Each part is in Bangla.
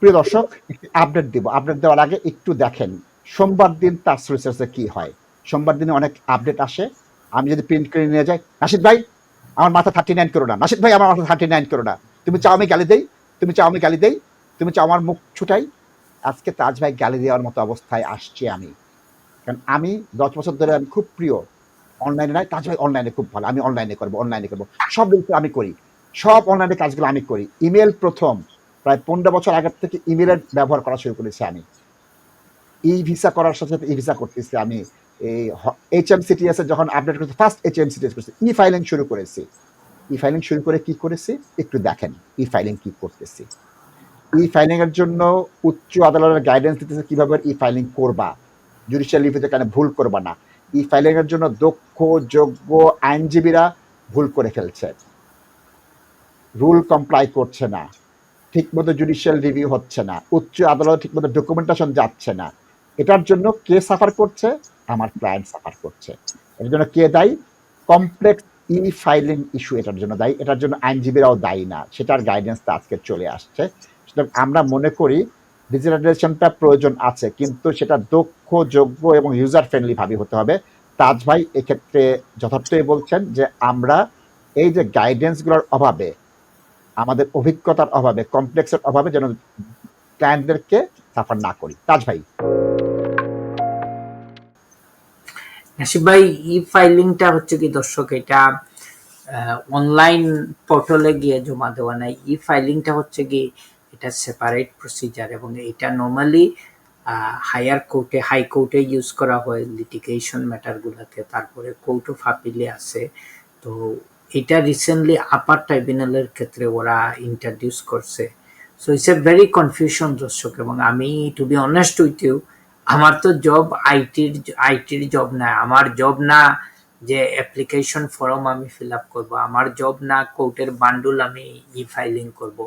প্রিয় দর্শক আপডেট দিব। আপডেট দেওয়ার আগে একটু দেখেন, সোমবার দিন তার রিসার্চে কি হয়? সোমবার দিনে অনেক আপডেট আসে। আমি যদি প্রিন্ট করে নিয়ে যাই, নাসিদ ভাই, আমার মাথা থার্টি নাইন করো না। নাসিদ ভাই, আমার মাথা থার্টি নাইন করো না। তুমি চাও আমি গালি দেই? তুমি চাও আমি গালি দেই? তুমি চাও আমার মুখ ছুটাই? আজকে তাজ ভাই গালি দেওয়ার মতো অবস্থায় আসছি আমি। কারণ আমি দশ বছর ধরে আমি খুব প্রিয়। অনলাইনে নয়, তাজ ভাই অনলাইনে খুব ভালো। আমি অনলাইনে করব অনলাইনে করব। সব আমি করি। সব অনলাইনে কাজগুলো আমি করি। ইমেল প্রথম। প্রায় পনেরো বছর আগের থেকে ইমেলের ব্যবহার করা শুরু করেছি আমি। ই ভিসা করার সাথে সাথে ই ভিসা করতেছি আমি। এই এইচ এম সিটিএস যখন আপডেট করেছি ফার্স্ট এইচ এম সিটিএস করেছি। ই ফাইলিং শুরু করেছি। ই ফাইলিং শুরু করে কি করেছি? একটু দেখেন ই ফাইলিং কি করতেছি। ই ফাইলিং এর জন্য উচ্চ আদালতের গাইডেন্স দিতেছে কীভাবে ই ফাইলিং করবা। জুডিশিয়াল রিভিউতে কেন ভুল করবা না। ই ফাইলিং এর জন্য দক্ষ, যোগ্য আইনজীবীরা ভুল করে ফেলছে। রুল কমপ্লাই করছে না। ঠিকমতো জুডিশিয়াল রিভিউ হচ্ছে না। উচ্চ আদালত ঠিকমতো ডকুমেন্টেশন যাচ্ছে না। এটার জন্য কে সাফার করছে? আমার ক্লায়েন্ট সাফার করছে। এটার জন্য কে দায়ী? কমপ্লেক্স ই ফাইলিং ইস্যু এটার জন্য দায়ী। এটার জন্য আইনজীবীরাও দায়ী না। সেটার গাইডেন্সটা আজকে চলে আসছে। সুতরাং আমরা মনে করি ডিজিটালাইজেশনটা প্রয়োজন আছে, কিন্তু সেটা দক্ষ, যোগ্য এবং ইউজার ফ্রেন্ডলি ভাবে হতে হবে। তাজ ভাই, এক্ষেত্রে যথার্থই বলছেন যে আমরা এই যে গাইডেন্সগুলোর অভাবে আমাদের অভিজ্ঞতার অভাবে কমপ্লেক্সের অভাবে যেন ক্লায়েন্টদেরকে সাফার না করি। তাজ ভাই। নাসিব ভাই ই ফাইলিংটা হচ্ছে কি দর্শক, এটা অনলাইন পোর্টালে গিয়ে জমা দেওয়া নাই। ই ফাইলিংটা হচ্ছে কি, এটা সেপারেট প্রসিজার এবং এটা নর্মালি হায়ার কোর্টে হাই কোর্টে ইউজ করা হয় লিটিগেশন ম্যাটারগুলোতে তারপরে কোর্ট অফ আপিলে আছে। তো এটা রিসেন্টলি আপার ট্রাইব্যুনালের ক্ষেত্রে ওরা ইন্ট্রোডিউস করছে। So it's a very confusion দর্শক এবং আমি to be honest with you আমার তো জব আইটির আইটির জব না, আমার জব না যে অ্যাপ্লিকেশন ফর্ম আমি ফিল আপ করব, আমার জব না কোর্টের বান্ডুল আমি ই ফাইলিং করব,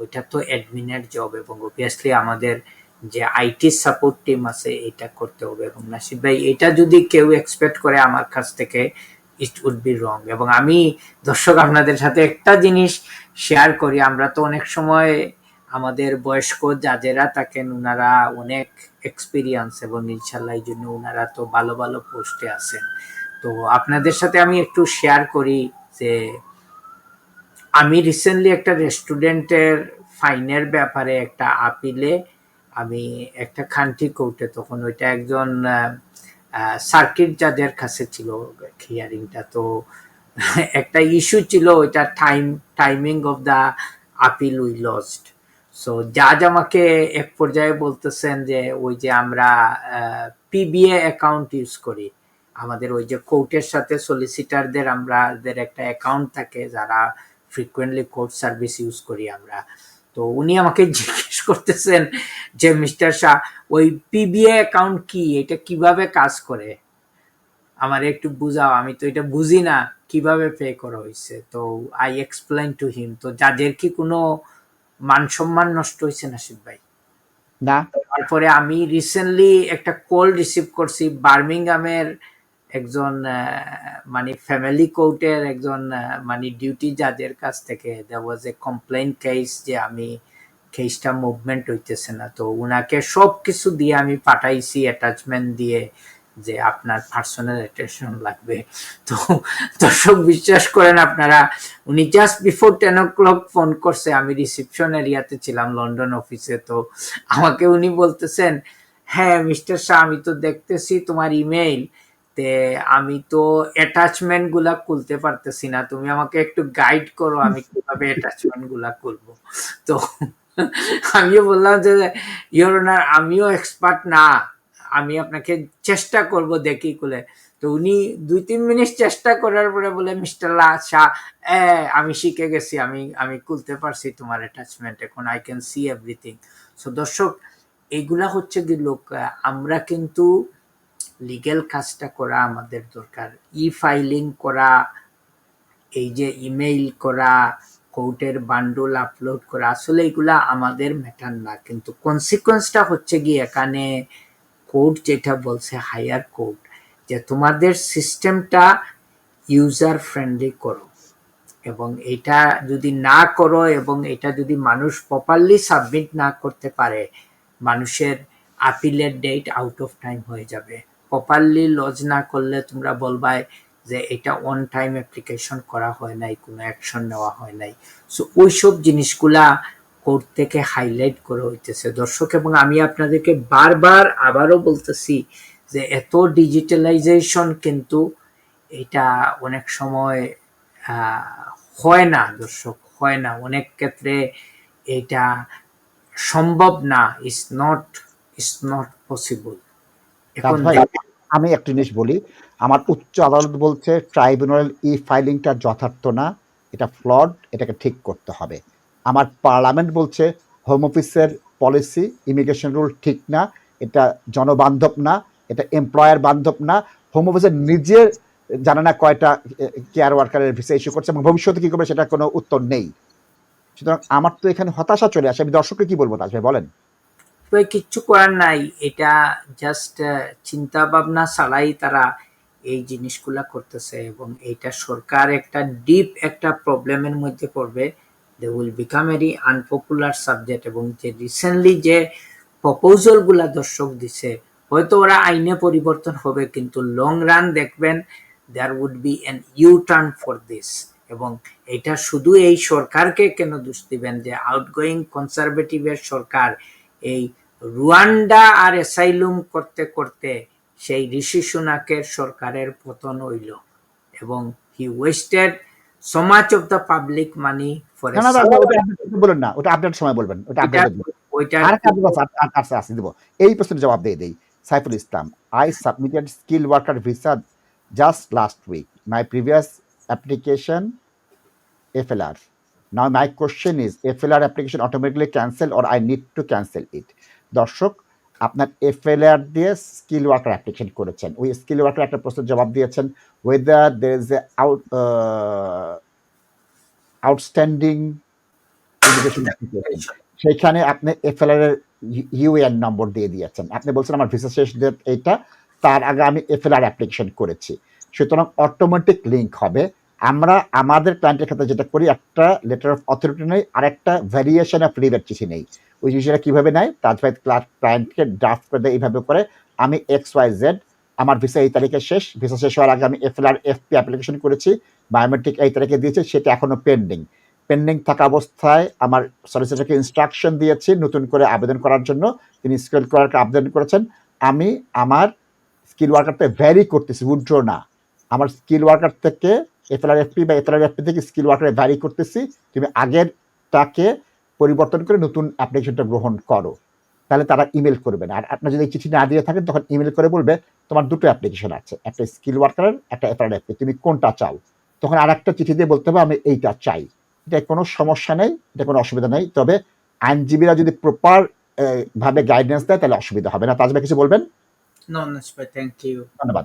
ওইটা তো অ্যাডমিনের জব এবং অবভিয়াসলি আমাদের যে আইটি সাপোর্ট টিম আছে, এটা করতে হবে এবং নাসিব ভাই, এটা যদি কেউ এক্সপেক্ট করে আমার কাছ থেকে ইট উড বি রং এবং আমি দর্শক আপনাদের সাথে একটা জিনিস শেয়ার করি। আমরা তো অনেক সময় আমাদের বয়স্ক যাদেরা থাকেন ওনারা অনেক এক্সপিরিয়েন্স এবং ইনশাল্লাহ এই জন্য ওনারা তো ভালো ভালো পোস্টে আছেন। তো আপনাদের সাথে আমি একটু শেয়ার করি যে আমি রিসেন্টলি একটা রেস্টুরেন্টের ফাইনের ব্যাপারে একটা আপিলে আমি একটা খান্টি কোর্টে তখন ওইটা একজন সার্কিট জাজের কাছে ছিল হিয়ারিংটা তো একটা ইস্যু ছিল ওইটা time timing of the appeal we lost so জাজ আমাকে এক পর্যায়ে বলতেছেন যে, ওই যে আমরা পিবিএ অ্যাকাউন্ট ইউজ করি। আমাদের ওই যে কোর্টের সাথে সলিসিটারদের আমাদের একটা অ্যাকাউন্ট থাকে, যারা ফ্রিকুয়েন্টলি কোর্ট সার্ভিস ইউজ করি আমরা। তো উনি আমাকে করতেছেন যে মিস্টার শাহ ওই পিবিএ অ্যাকাউন্ট কি? এটা কীভাবে কাজ করে? আমার একটু বুঝাও আমি তো এটা বুঝি না কীভাবে পে করা হয়েছে তো আই এক্সপ্লেন টু হিম তো যাদের কি কোনো মান সম্মান নষ্ট হয়েছে নাসিব ভাই? না। তারপরে আমি রিসেন্টলি একটা কল রিসিভ করছি বার্মিংহামের একজন মানে ফ্যামিলি কোর্টের একজন মানে ডিউটি জাজের কাছ থেকে দে ওয়াজ এ কমপ্লেন কেস যে আমি কেসটা মুভমেন্ট হইতেছে না। তো উনাকে সব কিছু দিয়ে আমি পাঠাইছি অ্যাটাচমেন্ট দিয়ে, যে আপনার পার্সোনাল অ্যাটেনশন লাগবে। তো দর্শক, বিশ্বাস করেন আপনারা, উনি জাস্ট বিফোর টেন ও ফোন করছে, আমি রিসিপশন এরিয়াতে ছিলাম লন্ডন অফিসে তো আমাকে উনি বলতেছেন হ্যাঁ মিস্টার শাহ আমি তো দেখতেছি তোমার ইমেইল তে আমি তো অ্যাটাচমেন্টগুলা খুলতে পারতেছি না। তুমি আমাকে একটু গাইড করো, আমি কীভাবে অ্যাটাচমেন্টগুলা খুলবো? তো আমিও বললাম যে ইয়োর ওনার আমিও এক্সপার্ট না। আমি আপনাকে চেষ্টা করব দেখি খুলে তো উনি দুই তিন মিনিট চেষ্টা করার পরে বলে মিস্টার শাহ আমি শিখে গেছি। আমি আমি খুলতে পারছি তোমার অ্যাটাচমেন্ট এখন I can see everything so দর্শক এইগুলা হচ্ছে কি লোক আমরা কিন্তু লিগেল কাজটা করা আমাদের দরকার। ই ফাইলিং করা, এই যে ইমেইল করা কোর্টের বান্ডুল আপলোড করা, আসলে এগুলা আমাদের ম্যাটার না। কিন্তু কনসিকোয়েন্সটা হচ্ছে গিয়ে এখানে কোর্ট যেটা বলছে হায়ার কোর্ট যে তোমাদের সিস্টেমটা ইউজার ফ্রেন্ডলি করো। এবং এটা যদি না করো এবং এটা যদি মানুষ প্রপারলি সাবমিট না করতে পারে, মানুষের আপিলের ডেট আউট অফ টাইম হয়ে যাবে। প্রপারলি লজ না করলে তোমরা বলবাই যে এটা অন টাইম অ্যাপ্লিকেশন করা হয় নাই, কোনো অ্যাকশন নেওয়া হয় নাই। সো ওইসব জিনিসগুলা কোর্ট থেকে হাইলাইট করে হইতেছে। দর্শক, এবং আমি আপনাদেরকে বারবার আবারও বলতেছি যে এত ডিজিটালাইজেশন কিন্তু এটা অনেক সময় হয় না দর্শক, হয় না। অনেক ক্ষেত্রে এটা সম্ভব না। Is not is not possible এখন আমি একটা জিনিস বলি, আমার উচ্চ আদালত বলছে, ট্রাইব্যুনাল ই ফাইলিংটা যথার্থ না, এটা ফ্লড এটাকে ঠিক করতে হবে। আমার পার্লামেন্ট বলছে হোম অফিসের পলিসি ইমিগ্রেশন রুল ঠিক না, এটা জনবান্ধব না, এটা এমপ্লয়ার বান্ধব না হোম অফিসের নিজের জানে না কয়টা কেয়ার ওয়ার্কারের ভিসা ইস্যু করছে এবং ভবিষ্যতে কি করবে সেটা কোনো উত্তর নেই। সুতরাং আমার তো এখানে হতাশা চলে আসে, আমি দর্শককে কি বলব ভাই বলেন। তো কিচ্ছু করার নাই। এটা জাস্ট চিন্তা ভাবনা ছাড়াই তারা এই জিনিসগুলা করতেছে এবং এটা সরকার একটা ডিপ একটা প্রবলেমের মধ্যে পড়বে। They will become very unpopular subject এবং যে রিসেন্টলি যে প্রপোজালগুলা দর্শক দিছে, হয়তো ওরা আইনে পরিবর্তন হবে, কিন্তু লং রান দেখবেন there would be an U turn for this এবং এটা শুধু এই সরকারকে কেন দোষ দিবেন যে আউটগোয়িং কনজারভেটিভের সরকার এই রুয়ান্ডা আর অ্যাসাইলুম করতে করতে সেই ঋষি সুনাকের সরকারের পতন হইল এবং he wasted so much of the public money for না ওটা আপডেট বলুন না ওটা আপডেট সময় বলবেন ওটা দিব। এই প্রশ্নের জবাব দিয়ে দেই। Saiful Islam I submitted skill worker visa just last week my previous application FLR now my question is FLR application automatically cancel or I need to cancel it দর্শক, আপনার এফএলআর দিয়ে স্কিল ওয়ার্কার অ্যাপ্লিকেশন করেছেন। ওই স্কিল ওয়ার্কার একটা প্রশ্নের জবাব দিয়েছেন whether there is a out outstanding সেইখানে আপনি এফএলআর এর ইউএন নম্বর দিয়ে দিয়েছেন। আপনি বলছেন আমার ভিসা শেষ এইটা, তার আগে আমি এফএলআর অ্যাপ্লিকেশন করেছি। সুতরাং অটোমেটিক লিঙ্ক হবে। আমরা আমাদের ক্লায়েন্টের ক্ষেত্রে যেটা করি, একটা লেটার অফ অথরিটি নেই আর একটা ভ্যারিয়েশন অফ লিভের চিঠি নেই। ওই জিনিসটা কীভাবে নেয়? তাজ ভাই ক্লায়েন্টকে ড্রাফট করে দেয়, এইভাবে করে, আমি এক্স ওয়াই জেড আমার ভিসা এই তারিখে শেষ ভিসা শেষ হওয়ার আগে আমি এফএলআর এফপি অ্যাপ্লিকেশন করেছি বায়োমেট্রিক এই তারিখে দিয়েছি, সেটা এখনও পেন্ডিং পেন্ডিং থাকা অবস্থায় আমার সলিসিটারকে ইনস্ট্রাকশন দিয়েছি, নতুন করে আবেদন করার জন্য। তিনি স্কিল ওয়ার্কার আবেদন করেছেন। আমি আমার স্কিল ওয়ার্কারটা ভ্যারি করতেছি উইড্রো না। আমার স্কিল ওয়ার্কার থেকে এফএলআর এফপি বা এফএলআর এফপি থেকে স্কিল ওয়ার্কারে ভ্যারি করতেছি। তুমি আগেরটাকে পরিবর্তন করে নতুন অ্যাপ্লিকেশনটা গ্রহণ করো। তাহলে তারা ইমেল করবেন আর আপনার যদি চিঠি না দিয়ে থাকেন তখন ইমেল করে বলবে তোমার দুটো অ্যাপ্লিকেশন আছে একটা স্কিল ওয়ার্কারের একটা এফএলআর এফপি তুমি কোনটা চাও? তখন আর একটা চিঠি দিয়ে বলতে হবে আমি এইটা চাই। এটা কোনো সমস্যা নেই এটা কোনো অসুবিধা নেই। তবে আইনজীবীরা যদি প্রপার ভাবে গাইডেন্স দেয় তাহলে অসুবিধা হবে না। তাজবা কিছু বলবেন? ধন্যবাদ।